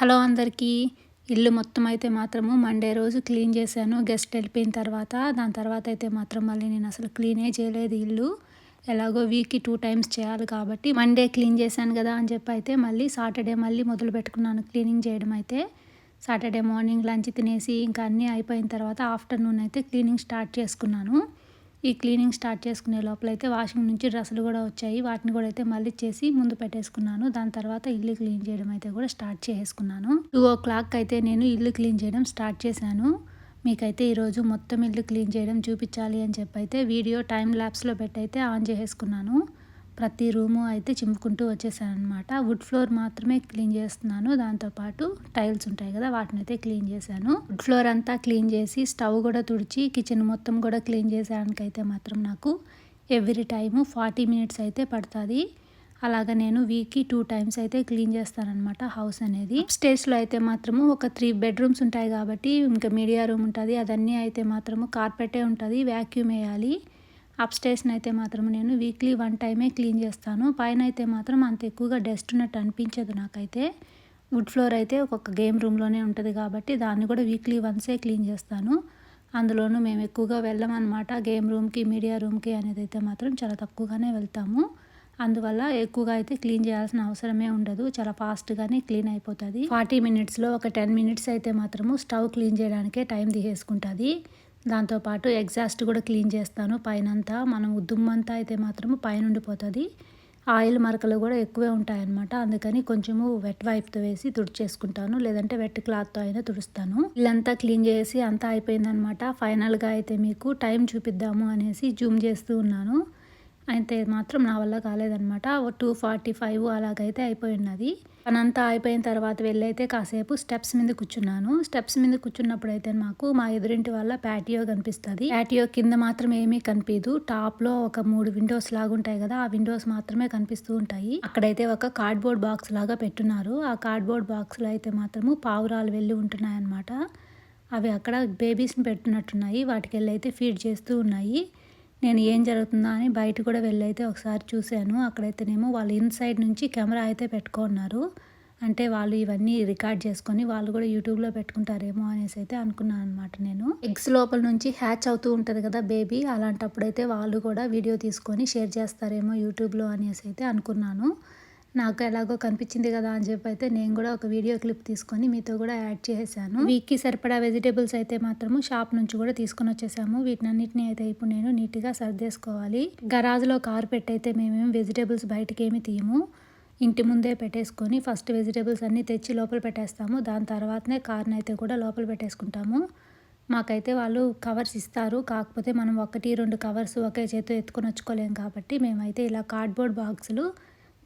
Hello అందరికీ. ఇల్లు మొత్తం అయితే మాత్రము మండే రోజు క్లీన్ చేశాను. గెస్ట్ వెళ్ళిపోయిన తర్వాత దాని తర్వాత అయితే మాత్రం మళ్ళీ నేను అసలు క్లీనే చేయలేదు ఇల్లు. ఎలాగో వీక్కి టూ టైమ్స్ చేయాలి కాబట్టి మండే క్లీన్ చేశాను కదా అని చెప్పి అయితే మళ్ళీ సాటర్డే మళ్ళీ మొదలు పెట్టుకున్నాను క్లీనింగ్ చేయడం అయితే. సాటర్డే మార్నింగ్ లంచ్ తినేసి ఇంకా అన్నీ అయిపోయిన తర్వాత ఆఫ్టర్నూన్ అయితే క్లీనింగ్ స్టార్ట్ చేసుకున్నాను. ఈ క్లీనింగ్ స్టార్ట్ చేసుకునే లోపల అయితే వాషింగ్ నుంచి డ్రెస్సులు కూడా వచ్చాయి. వాటిని కూడా అయితే మళ్ళీ చేసి ముందు పెట్టేసుకున్నాను. దాని తర్వాత ఇల్లు క్లీన్ చేయడం అయితే కూడా స్టార్ట్ చేసుకున్నాను టూ ఓ క్లాక్ అయితే నేను ఇల్లు క్లీన్ చేయడం స్టార్ట్ చేశాను. మీకైతే ఈరోజు మొత్తం ఇల్లు క్లీన్ చేయడం చూపించాలి అని చెప్పి అయితే వీడియో టైం ల్యాబ్స్లో పెట్టయితే ఆన్ చేసుకున్నాను ప్రతి రూము అయితే చిమ్ముకుంటూ వచ్చేసాను అనమాట వుడ్ ఫ్లోర్ మాత్రమే క్లీన్ చేస్తున్నాను. దాంతోపాటు టైల్స్ ఉంటాయి కదా వాటిని అయితే క్లీన్ చేశాను. వుడ్ ఫ్లోర్ అంతా క్లీన్ చేసి స్టవ్ కూడా తుడిచి కిచెన్ మొత్తం కూడా క్లీన్ చేసేదానికైతే మాత్రం నాకు ఎవ్రీ టైము ఫార్టీ మినిట్స్ అయితే పడుతుంది. అలాగా నేను వీక్కి టూ టైమ్స్ అయితే క్లీన్ చేస్తానమాట హౌస్ అనేది. స్టేజ్లో అయితే మాత్రము ఒక త్రీ బెడ్రూమ్స్ ఉంటాయి కాబట్టి ఇంకా మీడియా రూమ్ ఉంటుంది. అదన్నీ అయితే మాత్రము కార్పెటే ఉంటుంది వ్యాక్యూమ్ వేయాలి. అప్ స్టేషన్ అయితే మాత్రం నేను వీక్లీ వన్ టైమే క్లీన్ చేస్తాను. పైన అయితే మాత్రం అంత ఎక్కువగా డస్ట్ ఉన్నట్టు అనిపించదు నాకైతే. వుడ్ ఫ్లోర్ అయితే ఒక్కొక్క గేమ్ రూమ్లోనే ఉంటుంది కాబట్టి దాన్ని కూడా వీక్లీ వన్సే క్లీన్ చేస్తాను. అందులోనూ మేము ఎక్కువగా వెళ్ళమన్నమాట గేమ్ రూమ్కి మీడియా రూమ్కి అనేది అయితే మాత్రం చాలా తక్కువగానే వెళ్తాము. అందువల్ల ఎక్కువగా అయితే క్లీన్ చేయాల్సిన అవసరమే ఉండదు. చాలా ఫాస్ట్గానే క్లీన్ అయిపోతుంది. ఫార్టీ మినిట్స్లో ఒక టెన్ మినిట్స్ అయితే మాత్రము స్టవ్ క్లీన్ చేయడానికే టైం తీసేసుకుంటుంది. దాంతోపాటు ఎగ్జాస్ట్ కూడా క్లీన్ చేస్తాను. పైనంతా మనం దుమ్మంతా అయితే మాత్రము పైన ఉండిపోతుంది ఆయిల్ మరకలు కూడా ఎక్కువే ఉంటాయన్నమాట. అందుకని కొంచెము వెట్ వైప్తో వేసి తుడిచేసుకుంటాను. లేదంటే వెట్ క్లాత్తో అయినా తుడుస్తాను. ఇల్లంతా క్లీన్ చేసి అంతా అయిపోయిందనమాట ఫైనల్గా అయితే మీకు టైం చూపిద్దాము అనేసి జూమ్ చేస్తూ ఉన్నాను. అయితే మాత్రం నా వల్ల కాలేదనమాట టూ ఫార్టీ ఫైవ్ అలాగైతే అయిపోయి ఉన్నది పనంతా అయిపోయిన తర్వాత వెళ్ళైతే కాసేపు స్టెప్స్ మీద కూర్చున్నాను. స్టెప్స్ మీద కూర్చున్నప్పుడు అయితే మాకు మా ఎదురింటి వల్ల ప్యాటియో కనిపిస్తుంది. ప్యాటియో కింద మాత్రం ఏమీ కనిపించదు టాప్లో ఒక మూడు విండోస్ లాగా ఉంటాయి కదా ఆ విండోస్ మాత్రమే కనిపిస్తూ ఉంటాయి. అక్కడైతే ఒక కార్డ్బోర్డ్ బాక్స్ లాగా పెట్టున్నారు. ఆ కార్డ్బోర్డ్ బాక్స్లో అయితే మాత్రము పావురాలు వెళ్ళి ఉంటున్నాయన్నమాట. అవి అక్కడ బేబీస్ని పెట్టున్నట్టున్నాయి. వాటికి వెళ్ళి అయితే ఫీడ్ చేస్తూ ఉన్నాయి. నేను ఏం జరుగుతుందా అని బయట కూడా వెళ్ళైతే ఒకసారి చూశాను. అక్కడైతేనేమో వాళ్ళు ఇన్సైడ్ నుంచి కెమెరా అయితే పెట్టుకున్నారు. అంటే వాళ్ళు ఇవన్నీ రికార్డ్ చేసుకొని వాళ్ళు కూడా యూట్యూబ్లో పెట్టుకుంటారేమో అనేసి అయితే అనుకున్నాను అనమాట నేను. ఎగ్స్ లోపల నుంచి హ్యాచ్ అవుతూ ఉంటుంది కదా బేబీ అలాంటప్పుడైతే వాళ్ళు కూడా వీడియో తీసుకొని షేర్ చేస్తారేమో యూట్యూబ్లో అనేసి అయితే అనుకున్నాను. నాకు ఎలాగో కనిపించింది కదా అని చెప్పి అయితే నేను కూడా ఒక వీడియో క్లిప్ తీసుకొని మీతో కూడా యాడ్ చేశాను వీక్కి సరిపడా వెజిటేబుల్స్ అయితే మాత్రము షాప్ నుంచి కూడా తీసుకొని వచ్చేసాము. వీటినన్నిటిని అయితే ఇప్పుడు నేను నీట్గా సర్దేసుకోవాలి. గరాజ్లో కారు పెట్టయితే మేమేమి వెజిటేబుల్స్ బయటకి ఏమి తీయము. ఇంటి ముందే పెట్టేసుకొని ఫస్ట్ వెజిటేబుల్స్ అన్నీ తెచ్చి లోపల పెట్టేస్తాము. దాని తర్వాతనే కార్ని అయితే కూడా లోపల పెట్టేసుకుంటాము. మాకైతే వాళ్ళు కవర్స్ ఇస్తారు. కాకపోతే మనం ఒకటి రెండు కవర్స్ ఒకే చేతితో ఎత్తుకొని వచ్చుకోలేం కాబట్టి మేమైతే ఇలా కార్డ్బోర్డ్ బాక్సులు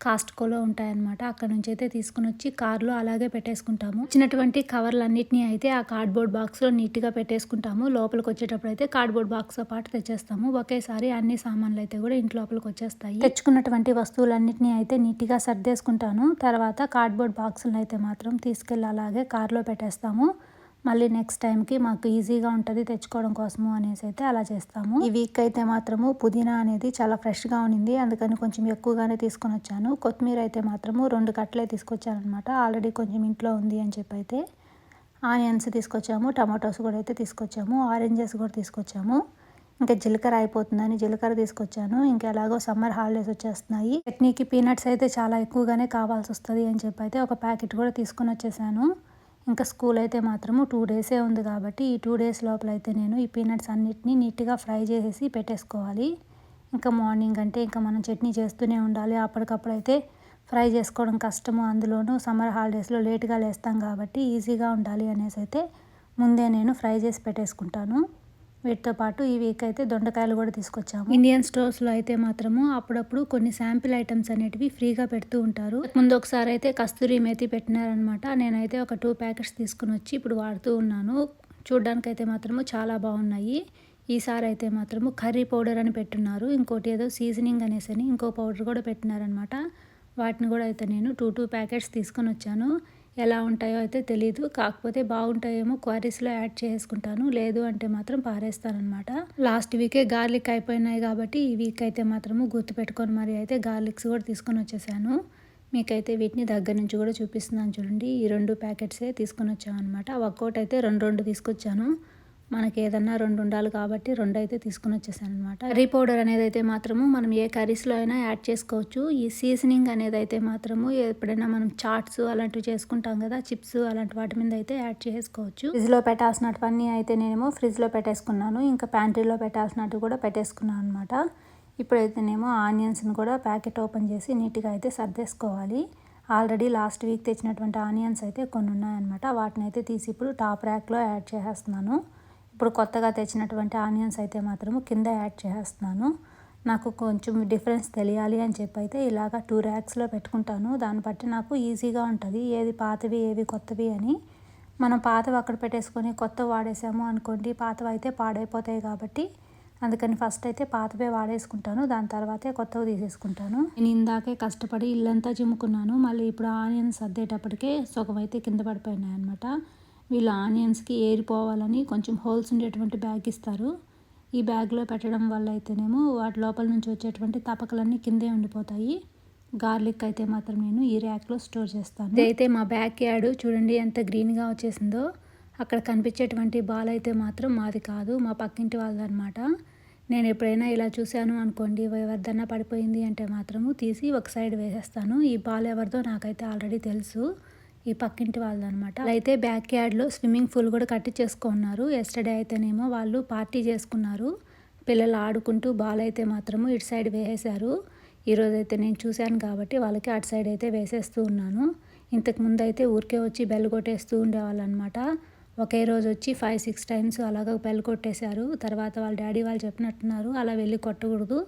కాస్ట్కోలో ఉంటాయన్నమాట. అక్కడ నుంచి అయితే తీసుకుని వచ్చి కార్లో అలాగే పెట్టేసుకుంటాము. ఇచ్చినటువంటి కవర్లన్నిటినీ అయితే ఆ కార్డ్బోర్డ్ బాక్స్లో నీట్గా పెట్టేసుకుంటాము. లోపలికి వచ్చేటప్పుడు అయితే కార్డ్బోర్డ్ బాక్స్తో పాటు తెచ్చేస్తాము. ఒకేసారి అన్ని సామాన్లు అయితే కూడా ఇంటి లోపలికి వచ్చేస్తాయి తెచ్చుకున్నటువంటి వస్తువులన్నింటినీ అయితే నీట్గా సర్దేసుకుంటాను. తర్వాత కార్డ్బోర్డ్ బాక్సులను అయితే మాత్రం తీసుకెళ్ళి అలాగే కార్లో పెట్టేస్తాము. మళ్ళీ నెక్స్ట్ టైంకి మాకు ఈజీగా ఉంటుంది తెచ్చుకోవడం కోసము అనేసి అయితే అలా చేస్తాము. ఈ వీక్ అయితే మాత్రము పుదీనా అనేది చాలా ఫ్రెష్గా ఉన్నింది. అందుకని కొంచెం ఎక్కువగానే తీసుకొని వచ్చాను. కొత్తిమీర అయితే మాత్రము రెండు కట్టలే తీసుకొచ్చాను అనమాట ఆల్రెడీ కొంచెం ఇంట్లో ఉంది అని చెప్పి అయితే ఆనియన్స్ తీసుకొచ్చాము. టమాటోస్ కూడా అయితే తీసుకొచ్చాము. ఆరెంజెస్ కూడా తీసుకొచ్చాము. ఇంకా జీలకర్ర అయిపోతుందని జీలకర్ర తీసుకొచ్చాను. ఇంకా ఎలాగో సమ్మర్ హాలిడేస్ వచ్చేస్తున్నాయి. చట్నీకి పీనట్స్ అయితే చాలా ఎక్కువగానే కావాల్సి వస్తుంది అని చెప్పి అయితే ఒక ప్యాకెట్ కూడా తీసుకొని వచ్చేసాను. ఇంకా స్కూల్ అయితే మాత్రము టూ డేసే ఉంది కాబట్టి ఈ టూ డేస్ లోపల అయితే నేను ఈ పీనట్స్ అన్నిటినీ నీట్గా ఫ్రై చేసేసి పెట్టేసుకోవాలి. ఇంకా మార్నింగ్ అంటే ఇంకా మనం చట్నీ చేస్తూనే ఉండాలి. అప్పటికప్పుడు అయితే ఫ్రై చేసుకోవడం కష్టము. అందులోనూ సమ్మర్ హాలిడేస్లో లేట్గా లేస్తాం కాబట్టి ఈజీగా ఉండాలి అనేసి అయితే ముందే నేను ఫ్రై చేసి పెట్టేసుకుంటాను. వీటితో పాటు ఈ వీక్ అయితే దొండకాయలు కూడా తీసుకొచ్చాము. ఇండియన్ స్టోర్స్లో అయితే మాత్రము అప్పుడప్పుడు కొన్ని శాంపిల్ ఐటమ్స్ అనేటివి ఫ్రీగా పెడుతూ ఉంటారు. ముందు ఒకసారి అయితే కస్తూరి మేతి పెట్టినారనమాట నేనైతే ఒక టూ ప్యాకెట్స్ తీసుకుని వచ్చి ఇప్పుడు వాడుతూ ఉన్నాను. చూడ్డానికి అయితే మాత్రము చాలా బాగున్నాయి. ఈసారి అయితే మాత్రము కర్రీ పౌడర్ అని పెట్టున్నారు. ఇంకోటి ఏదో సీజనింగ్ అనేసి అని ఇంకో పౌడర్ కూడా పెట్టినారనమాట వాటిని కూడా అయితే నేను టూ టూ ప్యాకెట్స్ తీసుకొని వచ్చాను. ఎలా ఉంటాయో అయితే తెలియదు కాకపోతే బాగుంటాయేమో క్వారీస్లో యాడ్ చేసుకుంటాను. లేదు అంటే మాత్రం పారేస్తానమాట లాస్ట్ వీకే గార్లిక్ అయిపోయినాయి కాబట్టి ఈ వీక్ అయితే మాత్రము గుర్తుపెట్టుకొని మరి అయితే గార్లిక్స్ కూడా తీసుకొని వచ్చేసాను. మీకైతే వీటిని దగ్గర నుంచి కూడా చూపిస్తున్నాను చూడండి. ఈ రెండు ప్యాకెట్సే తీసుకొని వచ్చామన్నమాట. ఒక్కోటైతే అయితే రెండు రెండు తీసుకొచ్చాను. మనకి ఏదన్నా రెండు ఉండాలి కాబట్టి రెండు అయితే తీసుకుని వచ్చేసాను అనమాట కర్రీ పౌడర్ అనేది అయితే మాత్రము మనం ఏ కర్రీస్లో అయినా యాడ్ చేసుకోవచ్చు. ఈ సీజనింగ్ అనేది అయితే మాత్రము ఎప్పుడైనా మనం చాట్స్ అలాంటివి చేసుకుంటాం కదా చిప్స్ అలాంటి వాటి మీద అయితే యాడ్ చేసుకోవచ్చు. ఫ్రిడ్జ్లో పెట్టాల్సినటువన్నీ అయితే నేనేమో ఫ్రిడ్జ్లో పెట్టేసుకున్నాను. ఇంకా ప్యాంట్రీలో పెట్టాల్సినట్టు కూడా పెట్టేసుకున్నాను అనమాట ఇప్పుడైతేనేమో ఆనియన్స్ని కూడా ప్యాకెట్ ఓపెన్ చేసి నీట్గా అయితే సర్దేసుకోవాలి. ఆల్రెడీ లాస్ట్ వీక్ తెచ్చినటువంటి ఆనియన్స్ అయితే కొన్ని ఉన్నాయన్నమాట. వాటిని అయితే తీసి ఇప్పుడు టాప్ ర్యాక్లో యాడ్ చేసేస్తున్నాను. ఇప్పుడు కొత్తగా తెచ్చినటువంటి ఆనియన్స్ అయితే మాత్రము కింద యాడ్ చేస్తున్నాను. నాకు కొంచెం డిఫరెన్స్ తెలియాలి అని చెప్పి అయితే ఇలాగ టూ ర్యాక్స్లో పెట్టుకుంటాను. దాన్ని బట్టి నాకు ఈజీగా ఉంటుంది. ఏది పాతవి ఏవి కొత్తవి అని. మనం పాతవి అక్కడ పెట్టేసుకొని కొత్త వాడేసాము అనుకోండి పాతవి అయితే పాడైపోతాయి కాబట్టి అందుకని ఫస్ట్ అయితే పాతవే వాడేసుకుంటాను. దాని తర్వాతే కొత్తవి తీసేసుకుంటాను. నేను ఇందాకే కష్టపడి ఇల్లంతా చిమ్ముకున్నాను. మళ్ళీ ఇప్పుడు ఆనియన్స్ సర్దేటప్పటికే సగం అయితే కింద పడిపోయినాయి అనమాట వీళ్ళు ఆనియన్స్కి ఏరిపోవాలని కొంచెం హోల్స్ ఉండేటువంటి బ్యాగ్ ఇస్తారు. ఈ బ్యాగ్లో పెట్టడం వల్ల అయితేనేమో వాటి లోపల నుంచి వచ్చేటువంటి తపకలన్నీ కిందే ఉండిపోతాయి. గార్లిక్ అయితే మాత్రం నేను ఈ ర్యాక్లో స్టోర్ చేస్తాను. ఇదైతే మా బ్యాక్ యార్డ్. చూడండి ఎంత గ్రీన్గా వచ్చేసిందో. అక్కడ కనిపించేటువంటి బాల్ అయితే మాత్రం మాది కాదు మా పక్కింటి వాళ్ళదనమాట నేను ఎప్పుడైనా ఇలా చూశాను అనుకోండి ఎవరిదన్నా పడిపోయింది అంటే మాత్రము తీసి ఒక సైడ్ వేసేస్తాను. ఈ బాల్ ఎవరిదో నాకైతే ఆల్రెడీ తెలుసు. ఈ పక్కింటి వాళ్ళదనమాట అయితే బ్యాక్ యార్డ్లో స్విమ్మింగ్ పూల్ కూడా కట్టి చేసుకున్నారు. ఎస్టర్డే అయితేనేమో వాళ్ళు పార్టీ చేసుకున్నారు. పిల్లలు ఆడుకుంటూ బాల్ అయితే మాత్రము ఇటు సైడ్ వేసేశారు. ఈరోజు అయితే నేను చూశాను కాబట్టి వాళ్ళకి అటు సైడ్ అయితే వేసేస్తూ ఉన్నాను. ఇంతకు ముందు అయితే ఊరికే వచ్చి బెల్ కొట్టేస్తూ ఉండేవాళ్ళు అనమాట ఒకే రోజు వచ్చి ఫైవ్ సిక్స్ టైమ్స్ అలాగ బెల్ కొట్టేశారు. తర్వాత వాళ్ళ డాడీ వాళ్ళు చెప్పినట్టున్నారు అలా వెళ్ళి కొట్టకూడదు.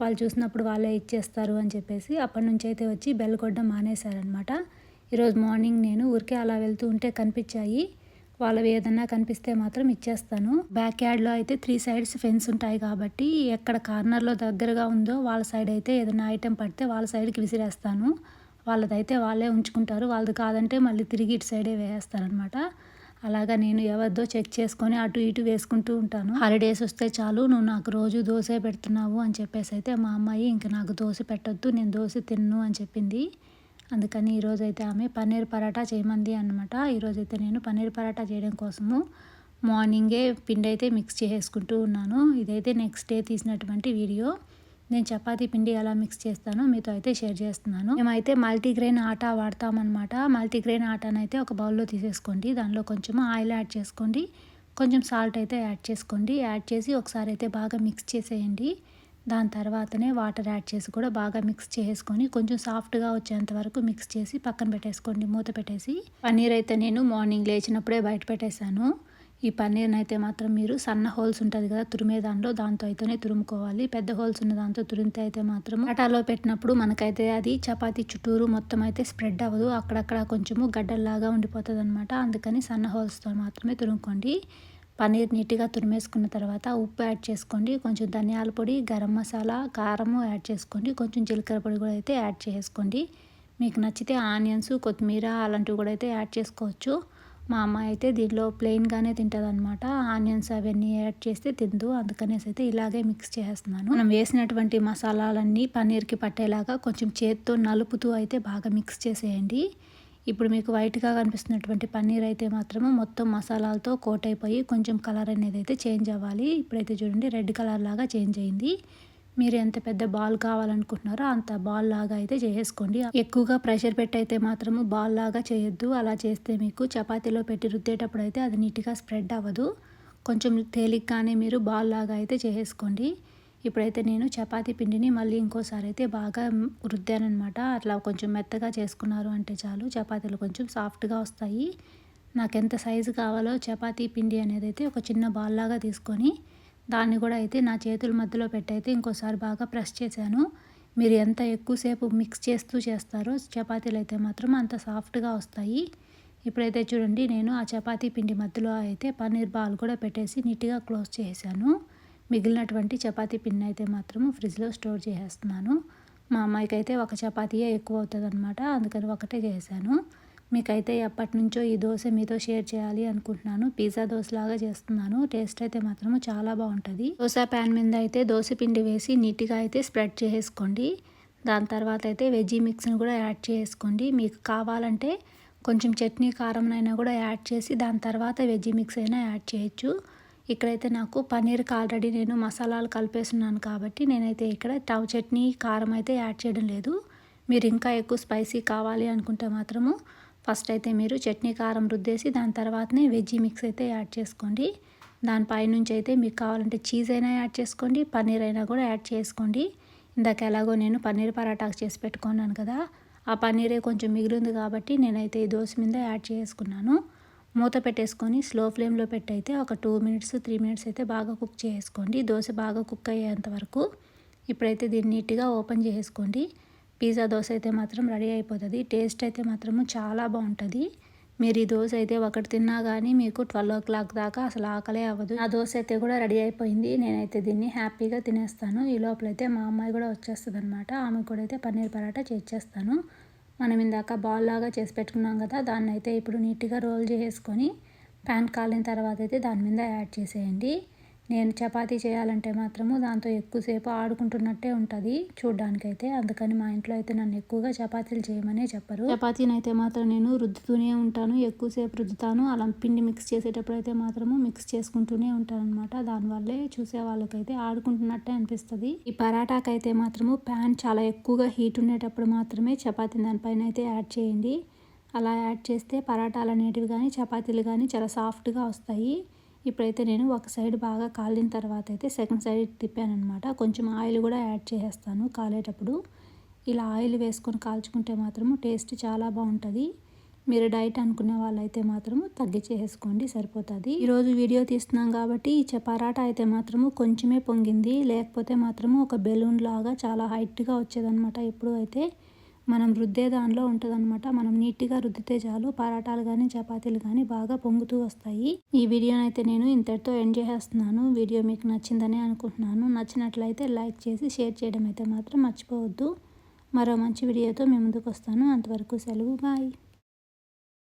వాళ్ళు చూసినప్పుడు వాళ్ళే ఇచ్చేస్తారు అని చెప్పేసి అప్పటి నుంచి అయితే వచ్చి బెల్ కొట్టడం మానేశారనమాట ఈరోజు మార్నింగ్ నేను ఊరికే అలా వెళ్తూ ఉంటే కనిపించాయి. వాళ్ళవి ఏదన్నా కనిపిస్తే మాత్రం ఇచ్చేస్తాను. బ్యాక్ యార్డ్లో అయితే త్రీ సైడ్స్ ఫెన్స్ ఉంటాయి కాబట్టి ఎక్కడ కార్నర్లో దగ్గరగా ఉందో వాళ్ళ సైడ్ అయితే ఏదైనా ఐటెం పడితే వాళ్ళ సైడ్కి విసిరేస్తాను. వాళ్ళదైతే వాళ్ళే ఉంచుకుంటారు. వాళ్ళది కాదంటే మళ్ళీ తిరిగి ఇటు సైడే వేస్తారనమాట అలాగా నేను ఎవరిదో చెక్ చేసుకొని అటు ఇటు వేసుకుంటూ ఉంటాను. హాలిడేస్ వస్తే చాలు నువ్వు నాకు రోజు దోశ పెడుతున్నావు అని చెప్పేసి అయితే మా అమ్మాయి ఇంకా నాకు దోశ పెట్టొద్దు నేను దోశ తిన్ను అని చెప్పింది. అందుకని ఈరోజైతే ఆమె పన్నీర్ పరాటా చేయమంది అనమాట ఈరోజైతే నేను పన్నీర్ పరాటా చేయడం కోసము మార్నింగే పిండి అయితే మిక్స్ చేసుకుంటూ ఉన్నాను. ఇదైతే నెక్స్ట్ డే తీసినటువంటి వీడియో. నేను చపాతీ పిండి ఎలా మిక్స్ చేస్తానో మీతో అయితే షేర్ చేస్తున్నాను. మేమైతే మల్టీగ్రెయిన్ ఆటా వాడతామన్నమాట. మల్టీగ్రెయిన్ ఆటాని అయితే ఒక బౌల్లో తీసేసుకోండి. దానిలో కొంచెం ఆయిల్ యాడ్ చేసుకోండి. కొంచెం సాల్ట్ అయితే యాడ్ చేసుకోండి. యాడ్ చేసి ఒకసారి అయితే బాగా మిక్స్ చేసేయండి. దాని తర్వాతనే వాటర్ యాడ్ చేసి కూడా బాగా మిక్స్ చేసుకొని కొంచెం సాఫ్ట్గా వచ్చేంత వరకు మిక్స్ చేసి పక్కన పెట్టేసుకోండి. మూత పెట్టేసి పన్నీర్ అయితే నేను మార్నింగ్ లేచినప్పుడే బయట పెట్టేశాను. ఈ పన్నీర్ని అయితే మాత్రం మీరు సన్న హోల్స్ ఉంటుంది కదా తురిమే దానిలో దాంతో అయితేనే తురుముకోవాలి. పెద్ద హోల్స్ ఉన్న దాంతో తురిమితే అయితే మాత్రం అటాలో పెట్టినప్పుడు మనకైతే అది చపాతీ చుట్టూరు మొత్తం అయితే స్ప్రెడ్ అవ్వదు. అక్కడక్కడ కొంచెము గడ్డల్లాగా ఉండిపోతుంది అనమాట అందుకని సన్న హోల్స్తో మాత్రమే తురుముకోండి. పన్నీర్ నీట్గా తురిమేసుకున్న తర్వాత ఉప్పు యాడ్ చేసుకోండి. కొంచెం ధనియాల పొడి గరం మసాలా కారము యాడ్ చేసుకోండి. కొంచెం జీలకర్ర పొడి కూడా అయితే యాడ్ చేసుకోండి. మీకు నచ్చితే ఆనియన్స్ కొత్తిమీర అలాంటివి కూడా అయితే యాడ్ చేసుకోవచ్చు. మా అమ్మాయి అయితే దీనిలో ప్లెయిన్గానే తింటుంది అనమాట ఆనియన్స్ అవన్నీ యాడ్ చేస్తే తిందు. అందుకనేసి అయితే ఇలాగే మిక్స్ చేస్తున్నాను. మనం వేసినటువంటి మసాలాలన్నీ పన్నీర్కి పట్టేలాగా కొంచెం చేత్తో నలుపుతూ అయితే బాగా మిక్స్ చేసేయండి. ఇప్పుడు మీకు వైట్గా కనిపిస్తున్నటువంటి పన్నీర్ అయితే మాత్రము మొత్తం మసాలాలతో కోట్ అయిపోయి కొంచెం కలర్ అనేది అయితే చేంజ్ అవ్వాలి. ఇప్పుడైతే చూడండి రెడ్ కలర్ లాగా చేంజ్ అయింది. మీరు ఎంత పెద్ద బాల్ కావాలనుకుంటున్నారో అంత బాల్ లాగా అయితే చేసుకోండి. ఎక్కువగా ప్రెషర్ పెట్టయితే మాత్రము బాల్ లాగా చేయొద్దు. అలా చేస్తే మీకు చపాతీలో పెట్టి రుద్దేటప్పుడు అయితే అది నీట్గా స్ప్రెడ్ అవ్వదు. కొంచెం తేలిగ్గానే మీరు బాల్ లాగా అయితే చేసుకోండి. ఇప్పుడైతే నేను చపాతీ పిండిని మళ్ళీ ఇంకోసారి అయితే బాగా రుద్దానమాట అట్లా కొంచెం మెత్తగా చేసుకున్నారు అంటే చాలు. చపాతీలు కొంచెం సాఫ్ట్గా వస్తాయి. నాకు ఎంత సైజు కావాలో చపాతీ పిండి అనేది అయితే ఒక చిన్న బాల్ లాగా తీసుకొని దాన్ని కూడా అయితే నా చేతుల మధ్యలో పెట్టయితే ఇంకోసారి బాగా ప్రెస్ చేశాను. మీరు ఎంత ఎక్కువసేపు మిక్స్ చేస్తూ చేస్తారో చపాతీలు అయితే మాత్రం అంత సాఫ్ట్గా వస్తాయి. ఇప్పుడైతే చూడండి నేను ఆ చపాతీ పిండి మధ్యలో అయితే పన్నీర్ బాల్ కూడా పెట్టేసి నీట్గా క్లోజ్ చేశాను మిగిలినటువంటి చపాతీ పిన్ అయితే మాత్రం ఫ్రిడ్జ్లో స్టోర్ చేసేస్తున్నాను. మా అమ్మాయికి అయితే ఒక చపాతీయే ఎక్కువ అవుతుంది అనమాట అందుకని ఒకటే చేశాను. మీకైతే ఎప్పటి నుంచో ఈ దోశ మీతో షేర్ చేయాలి అనుకుంటున్నాను. పిజ్జా దోశలాగా చేస్తున్నాను. టేస్ట్ అయితే మాత్రం చాలా బాగుంటుంది. దోశ ప్యాన్ మీద అయితే దోశ పిండి వేసి నీట్గా అయితే స్ప్రెడ్ చేసేసుకోండి. దాని తర్వాత అయితే వెజ్జీ మిక్స్ని కూడా యాడ్ చేసుకోండి మీకు కావాలంటే కొంచెం చట్నీ కారంనైనా కూడా యాడ్ చేసి దాని తర్వాత వెజ్జీ మిక్స్ అయినా యాడ్ చేయొచ్చు. ఇక్కడైతే నాకు పన్నీర్కి ఆల్రెడీ నేను మసాలాలు కలిపేస్తున్నాను కాబట్టి నేనైతే ఇక్కడ టవ్ చట్నీ కారం అయితే యాడ్ చేయడం లేదు. మీరు ఇంకా ఎక్కువ స్పైసీ కావాలి అనుకుంటే మాత్రము ఫస్ట్ అయితే మీరు చట్నీ కారం రుద్దేసి దాని తర్వాతనే వెజ్జీ మిక్స్ అయితే యాడ్ చేసుకోండి. దానిపైనుంచి అయితే మీకు కావాలంటే చీజ్ అయినా యాడ్ చేసుకోండి పన్నీర్ అయినా కూడా యాడ్ చేసుకోండి. ఇందాక ఎలాగో నేను పన్నీర్ పరాటాకు చేసి పెట్టుకున్నాను కదా ఆ పన్నీరే కొంచెం మిగిలింది కాబట్టి నేనైతే ఈ దోశ మీద యాడ్ చేసుకున్నాను. మూత పెట్టేసుకొని స్లో ఫ్లేమ్లో పెట్టయితే ఒక టూ మినిట్స్ త్రీ మినిట్స్ అయితే బాగా కుక్ చేసుకోండి. దోశ బాగా కుక్ అయ్యేంత వరకు ఇప్పుడైతే దీన్ని నీట్గా ఓపెన్ చేసుకోండి పిజ్జా దోశ అయితే మాత్రం రెడీ అయిపోతుంది. టేస్ట్ అయితే మాత్రము చాలా బాగుంటుంది. మీరు ఈ దోశ అయితే ఒకటి తిన్నా కానీ మీకు ట్వెల్వ్ ఓ క్లాక్ దాకా అసలు ఆకలే అవ్వదు. ఆ దోశ అయితే కూడా రెడీ అయిపోయింది. నేనైతే దీన్ని హ్యాపీగా తినేస్తాను. ఈ లోపలైతే మా అమ్మాయి కూడా వచ్చేస్తుంది అనమాట ఆమె కూడా అయితే పన్నీర్ పరాటా చేసేస్తాను. మనం ఇందాక బాల్ లాగా చేసి పెట్టుకున్నాం కదా దాన్ని అయితే ఇప్పుడు నీట్గా రోల్ చేసుకొని ప్యాన్ కాలిన తర్వాత అయితే దాని మీద యాడ్ చేసేయండి. నేను చపాతీ చేయాలంటే మాత్రము దాంతో ఎక్కువసేపు ఆడుకుంటున్నట్టే ఉంటుంది చూడ్డానికైతే. అందుకని మా ఇంట్లో అయితే నన్ను ఎక్కువగా చపాతీలు చేయమనే చెప్పరు. చపాతీని అయితే మాత్రం నేను రుద్దుతూనే ఉంటాను ఎక్కువసేపు రుద్దుతాను. అలా పిండి మిక్స్ చేసేటప్పుడు అయితే మాత్రము మిక్స్ చేసుకుంటూనే ఉంటాను అనమాట దానివల్లే చూసే వాళ్ళకైతే ఆడుకుంటున్నట్టే అనిపిస్తుంది. ఈ పరాటాకైతే మాత్రము ప్యాన్ చాలా ఎక్కువగా హీట్ ఉండేటప్పుడు మాత్రమే చపాతీ దానిపైన అయితే యాడ్ చేయండి. అలా యాడ్ చేస్తే పరాటాలు అనేటివి కానీ చపాతీలు కానీ చాలా సాఫ్ట్గా వస్తాయి. ఇప్పుడైతే నేను ఒక సైడ్ బాగా కాలిన తర్వాత అయితే సెకండ్ సైడ్ తిప్పాను అనమాట కొంచెం ఆయిల్ కూడా యాడ్ చేసేస్తాను కాలేటప్పుడు. ఇలా ఆయిల్ వేసుకొని కాల్చుకుంటే మాత్రము టేస్ట్ చాలా బాగుంటుంది. మీరు డైట్ అనుకునే వాళ్ళైతే మాత్రము తగ్గించేసుకోండి సరిపోతుంది. ఈరోజు వీడియో తీస్తున్నాం కాబట్టి ఈ పరాటా అయితే మాత్రము కొంచెమే పొంగింది. లేకపోతే మాత్రము ఒక బెలూన్ లాగా చాలా హైట్గా వచ్చేదనమాట ఎప్పుడు అయితే మనం రుద్దే దానిలో ఉంటుందన్నమాట. మనం నీట్గా రుద్దితే చాలు పరాటాలు కానీ చపాతీలు కానీ బాగా పొంగుతూ వస్తాయి. ఈ వీడియోని అయితే నేను ఇంతటితో ఎండ్ చేసేస్తున్నాను. వీడియో మీకు నచ్చిందని అనుకుంటున్నాను. నచ్చినట్లయితే లైక్ చేసి షేర్ చేయడం అయితే మాత్రం మర్చిపోవద్దు. మరో మంచి వీడియోతో మేము ముందుకు వస్తాను. అంతవరకు సెలవు. బాయ్.